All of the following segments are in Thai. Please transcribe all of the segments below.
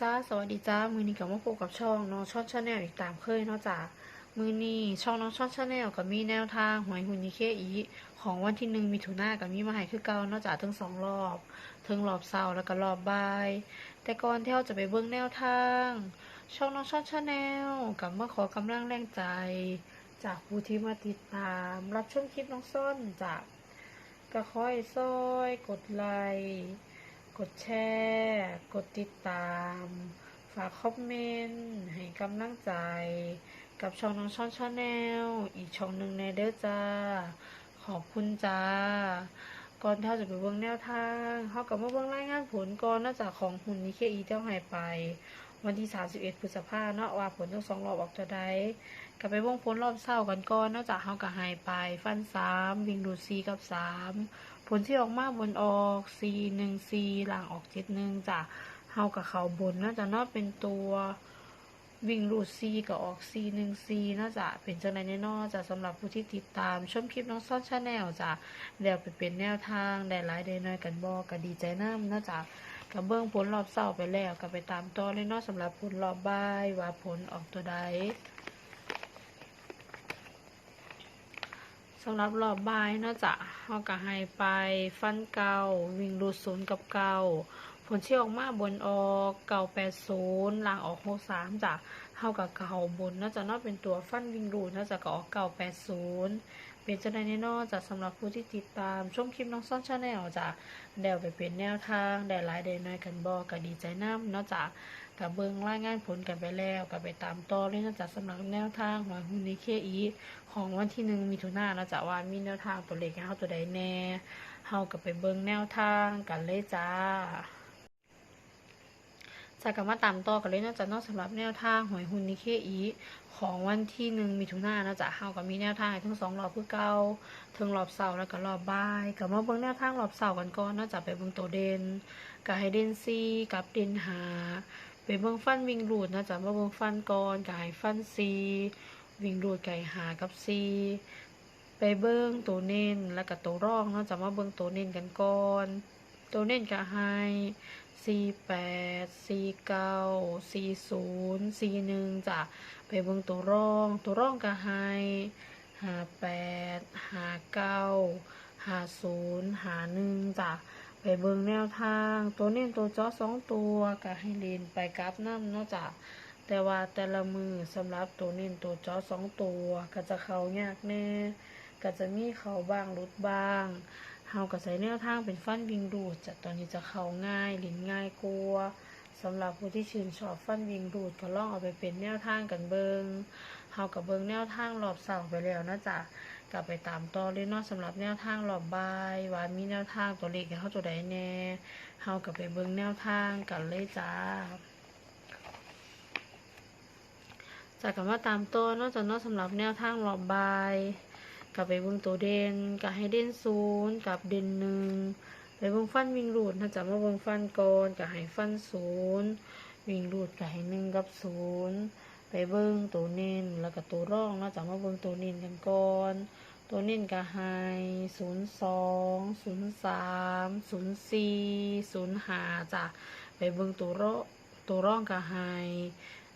จ้าสวัสดีจ้ามือนี้กับมาพบกับช่องน้องช่อนชาแนลอีกตามเคยนาะจ้ามือนี้ช่องน้องช่อนชาแนลกับมีแนวทางหวยหุ่นนิเคอีของวันที่หนึ่งมีถุนากับมีมาให้คือเก่านาะจ้าทั้งสองรอบทั้งรอบเสาร์แล้วก็รอบบ่าย แต่ก่อนที่เราจะไปเบิ่งแนวทาง ช่องน้องช่อนชาแนลกับมาขอกำลังแรงใจ จากผู้ที่มาติดตาม รับชมคลิปน้องส้นจากก็ค่อยซอย กดไลค์ กดแชร์ กดติดตาม ฝากคอมเมนต์ ให้กำลังใจ กับช่องน้องช่อนชาแนล อีกช่องหนึ่งในเด้อจ้า ขอบคุณจ้า ก่อนท่าจะไปเบิ่งแนวทางเขากับมาเบิ่งรายงานผลก่อนเนอกจากของหุ่นนิเคอีเจ้าหายไป วันที่ 31พฤษภาเนาะว่าผลทั้งสองรอบออกตัวใดกลับไปเบิ่งผลรอบเศร้ากันก่อนนอกจากเขากับหายไป ฟันสามวิ่งดูซีกับสาม ผลที่ออกมาบนออก C หนึ่ง C หลังออกเจ็ดหนึ่งจ้ะเฮากับเขาบนน่าจะนอเป็นตัววิ่งรูด C กับออก C หนึ่ง C น่าจะเป็นจังไรแน่นอนจ้ะสำหรับผู้ที่ติดตามชมคลิปน้องซ่อนชาแนลจ้ะเดี๋ยวไปเป็นแนวทางได้หลายได้น้อยกันบอกก็ดีใจน้ำนะจ๊ะกับเบื้องผลรอบเศร้าไปแล้วก็ไปตามต่อเลยนาะสำหรับผลรอบบ่ายว่าผลออกตัวใดำหรับรอบบ่ายนะจ๊ะเฮาก็ให้ไปฟันเก่าวิ่งรูดศูนย์กับเก่าผลที่ออกมาบนออกเก่าแปดศูนย์ลางออกหกสามจ้ะเฮากับเก่าบนน่าจะเนาเป็นตัวฟันวิ่งรูดน่าจะก็ออกเก่าแปดศูนย์ เป็นจะได้แน่นอนจ้ะสำหรับผู้ที่ติดตามชมคลิปน้องซ่อนชาแนลจ้ะเดี๋ยวไปเป็นแนวทางได้หลายได้น้อยกันบอกก็ดีใจน้ำเนาะจ้ะกับเบิ่งรายงานผลกันไปแล้วก็ไปตามต่อเลยนาะจ้ะสำหรับแนวทางของฮุนนิเคอีของวันที่หนึ่งมีถุนายนเราจะว่ามีแนวทางตัวเลขให้เฮาตัวใดแน่เฮากับไปเบิ่งแนวทางกันเลยจ้า จากกันมาตามต่อกันเลยเนอกจากนอกสำหรับแนวทางหวยหุ่นนิเคอีของวันที่หนึ่งมีถุนายนเราจะเฮากับมีแนวทางทั้งสองรอบคือเก่าทั้งรอบเสาร์แล้วก็รอบบ่ายกับมาเบิ่งแนวทางรอบเสาร์กันก่อนนอกจากไปเบิ่งตัวเด่นกับให้เดนซีกับเดนหาไปเบิ่งฟันวิ่งรูดเนะจากมาเบิ่งฟันก่อนกับให้ฟันซีวิ่งรูดไก่หากับซีไปเบิ้งตัวเน้นแล้วก็ตัวร่องเนาะจะมาเบิ้งตัวเน้นกันก่อน ตัวเน้นก็ให้สี่แปดสี่เก้าสี่ศูนย์สี่หนึ่งจ้ะไปเบิ้งตัวร่อง ตัวร่องก็ให้ห้าแปดห้าเก้าห้าศูนย์ห้าหนึ่งจ้ะไปเบิ้งแนวทาง ตัวเน้นตัวจอสองตัวก็ให้เล่นไปกราฟน้ำเนาะจ้ะแต่ว่าแต่ละมือสำหรับตัวเน้นตัวจอสองตัว ก็จะเข้ายากแน่ก็จะมีเขาบ้างรุดบ้าง เฮาก็ใส่แนวทางเป็นฟันวิงดูดจะตอนนี้จะเข้าง่ายลิ้นง่ายกลัวสำหรับผู้ที่ชื่นชอบฟันวิงดูดก็ลองเอาไปเป็นแนวทางกันเบิงเฮากับเบิงแนวทางรอบเสาไปแล้วนะจ๊ะกลับไปตามต่อเลยเนาะสำหรับแนวทางรอบบ่ายว่ามีแนวทางตัวเลขให้เขาตัวใดแน่เฮากับไปเบิงแนวทางกันเลยจ้าจากกันว่าตามตัวนอกจากนอกสำหรับแนวทางรอบบาย กับไปเบิ่งตัวเด่นกับให้เด่นศูนย์กับเด่นหนึ่งไปเบิ่งฟันวิ่งรูดถ้าจะมาเบิ่งฟันก่อนกับให้ฟันศูนย์วิ่งรูดกับให้หนึ่งกับศูนย์ไปเบิ่งตัวเน้นแล้วก็ตัวร่องนอกจากมาเบิ่งตัวเน้นกันก่อนตัวเน้นก็ให้ศูนย์สองศูนย์สามศูนย์สี่ศูนย์ห้าจ้ะไปเบิ่งตัวร่องตัวร่องก็ให้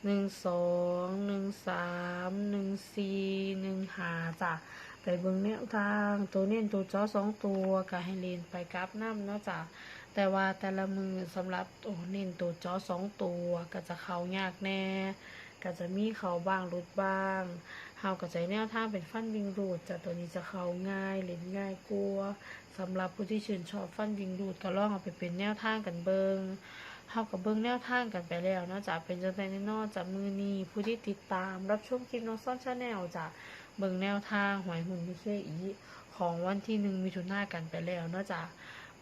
หนึ่งสองหนึ่งสามหนึ่งสี่หนึ่งหาจ้ะ ไปเบิ่งแนวทางตัวเน้นตัวจอสองตัวก็ให้เลนไปกราฟน้ำเนาะจ้ะแต่ว่าแต่ละมือสำหรับตัวเน้นตัวจอสองตัวก็จะเข้ายากแน่ก็จะมีเขาบ้างรุดบ้างเฮาก็ใจแนวทางเป็นฟันวิงรูดจ้ะตัวนี้จะเขาง่ายเล่นง่ายกลัวสำหรับผู้ที่ชื่นชอบฟันวิงรูดก็ลองเอาไปเป็นแนวทางกันเบิงเฮากับเบิ่งแนวทางกันไปแล้วนะจากเป็นจังไดแน่นอนจากมือนี้ผู้ที่ติดตามรับชมคลิปน้องซ่อนชาแนลจาก เบิ่งแนวทางหวยหุ่นมิเคอีของวันที่หนึ่งมิถุนากันไปแล้วเนาะจาก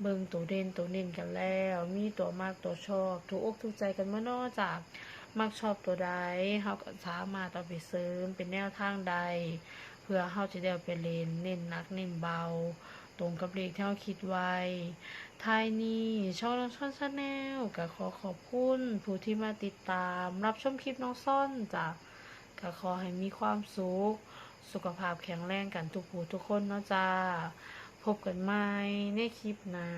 เบิ่งตัวเด่นตัวเน้นกันแล้ว มีตัวมากตัวชอบถูกอกถูกใจกันมาเนาะจากมักชอบตัวใดเฮาก็สามารถเอาไปเสริมเป็นแนวทางใด เพื่อเฮาจะได้เอาไปเล่นเน้นหนักเน้นเบา ตรงกับเลขที่เราคิดไว้ท้ายนี้ช่องน้องซ่อนชาแนลก็ขอขอบคุณผู้ที่มาติดตาม รับชมคลิปน้องซ่อนจ้ะก็ขอให้มีความสุข สุขภาพแข็งแรงกันทุกผู้ทุกคนเนาะจ้า พบกันใหม่ในคลิปหน้า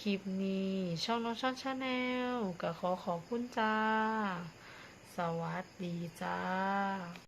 คลิปนี้ช่องน้องช่องชาแนลก็ขอขอบคุณจ้า สวัสดีจ้า